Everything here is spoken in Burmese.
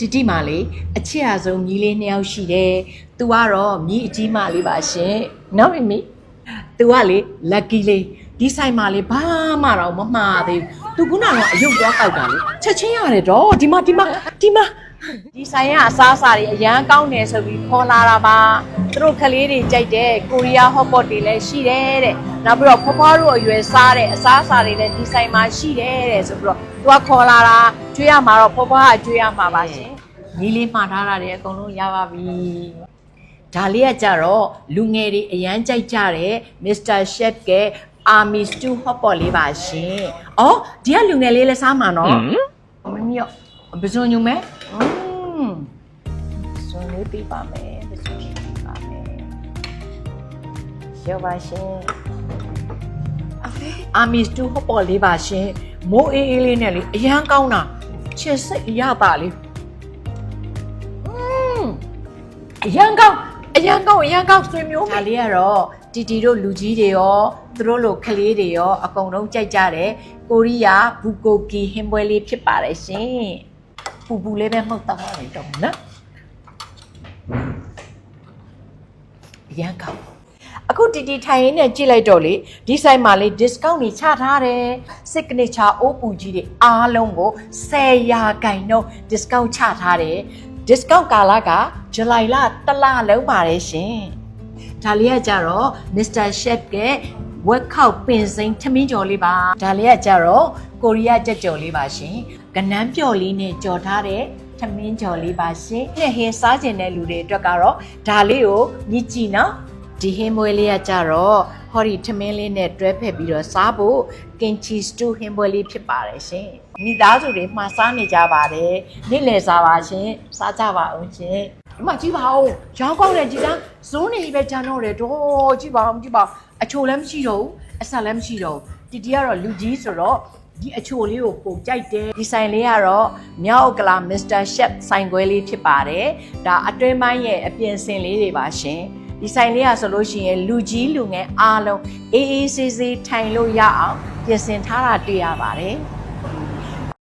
တီတီမလေးအချစ်အဆုံးမြီးလေးနှစ်ယောက်ရှိတယ်။သူကတော့မြီးအကြီးမလေးပါရှင်။နော်မိမိ။ तू ကလေ lucky လေးဒီဆိုင်မှာလေဘာမှတော့မမှားသေးဘူး။ तू ကတော့အယုတ်သွားကောက်တာလေ။ချက်ချင်းရတယ်တော့ဒီမှာဒီမှာဒီမှာဒီဆိုင်ကအစားအစာတွေအရန်ကောင်းတယ်ဆိုပြီးခေါ်လာတာပါ။သူတို့ကလေးတွေကြိုက်တဲ့ကိုရီးယားဟော့ပေါ့တွေလည်းရှိတယ်တဲ့။နောက်ပြီးတော့ဖွားဖွားတို့အရွယ်စားတဲ့အစားအစာတွေလည်းဒီဆိုင်မှာရှိတယ်တဲ့ဆိုပြီးတော့ သူကခေါ်လာတာကျွေးရမှာတော့ဖွားဖွားကကျွေးရမှာပါရှင်ညီလေးမှားထားတာတွေအကုန်လုံးရပါပြီဒါလေးကကြတော့လူငယ်တွေအရန်ကြိုက်ကြတဲ့ Mr. Chef က Army Stew Hot Pot လေးပါရှင်။အော်ဒီကလူငယ်လေးလည်းစားမှာနော်။မမီရောဘယ်စုံညုံမဲ။อืมစုံလေးပြပါမယ်။ဘယ်စုံလေးပြပါမယ်။ရောပါရှင်။ အဖေ Army Stew Hot Pot လေးပါရှင်။မိုးအေးအေးလေးနဲ့လေအရန်ကောင်းတာချစ်စိတ်အရပါလေး။อืมအရန်ကောင်းအရန်ကောင်းအရန်ကောင်းဆွေမျိုးဒါလေးကတော့တီတီတို့လူကြီးတွေရောသူတို့လိုကလေးတွေရောအကုန်လုံးကြိုက်ကြတယ်ကိုရီးယားဘူကိုကီဟင်းပွဲလေးဖြစ်ပါတယ်ရှင်ပူပူလေးပဲမှုတ်တော့နေတော့နော်အရန်ကောင်း အခုတီတီထိုင်ရင်းနဲ့ကြည့်လိုက်တော့လေဒီဆိုင်မှာလေ discount တွေချထားတယ် signature အိုးပူကြီးတွေအားလုံးကို10ရာခိုင်နှုန်း discount ချထားတယ် discount ကာလကဇူလိုင်လတစ်လလုံးပါတယ်ရှင်ဒါလေးကကြတော့ Mr. Chef ကဝက်ခောက်ပင်စိမ်းထမင်းကြော်လေးပါဒါလေးကကြတော့ကိုရီးယားကြက်ကြော်လေးပါရှင်ကနန်းပျော်လေးနဲ့ကြော်ထားတဲ့ထမင်းကြော်လေးပါရှင်နဲ့ဟင်းစားကျင်တဲ့လူတွေအတွက်ကတော့ဒါလေးကိုမြည်ကြည့်နော် ဒီဟင်းမွေးလေးကကြတော့ဟော်ဒီထမင်းလေးနဲ့တွဲဖက်ပြီးတော့စားဖို့ကင်ချီစတူဟင်းပွဲလေးဖြစ်ပါတယ်ရှင်မိသားစုတွေမှာစားနေကြပါတယ်နေ့လည်စားပါရှင်စားကြပါအောင်ရှင်ဒီမှာကြည့်ပါဦးရောင်းကောင်းတဲ့ကြည်တန်းဇုံးနေပဲကြမ်းတော့တယ်တော့ကြည့်ပါအောင်ကြည့်ပါအချိုလည်းမရှိတော့ဘူးအဆက်လည်းမရှိတော့ဘူးတီတီကတော့လူကြီးဆိုတော့ဒီအချိုလေးကိုပုံကြိုက်တယ်ဒီဆိုင်လေးကတော့မြောက်ကလာမစ္စတာရှက်ဆိုင်ခွဲလေးဖြစ်ပါတယ်ဒါအတွင်းပိုင်းရဲ့အပြင်စင်လေးတွေပါရှင် ဒီဆိုင်လေးอ่ะဆိုလို့ရှိရင်လူကြီးလူငယ်အားလုံးအေးအေးဆေးဆေးထိုင်လို့ရအောင်ပြင်ဆင်ထားတာတွေ့ရပါတယ်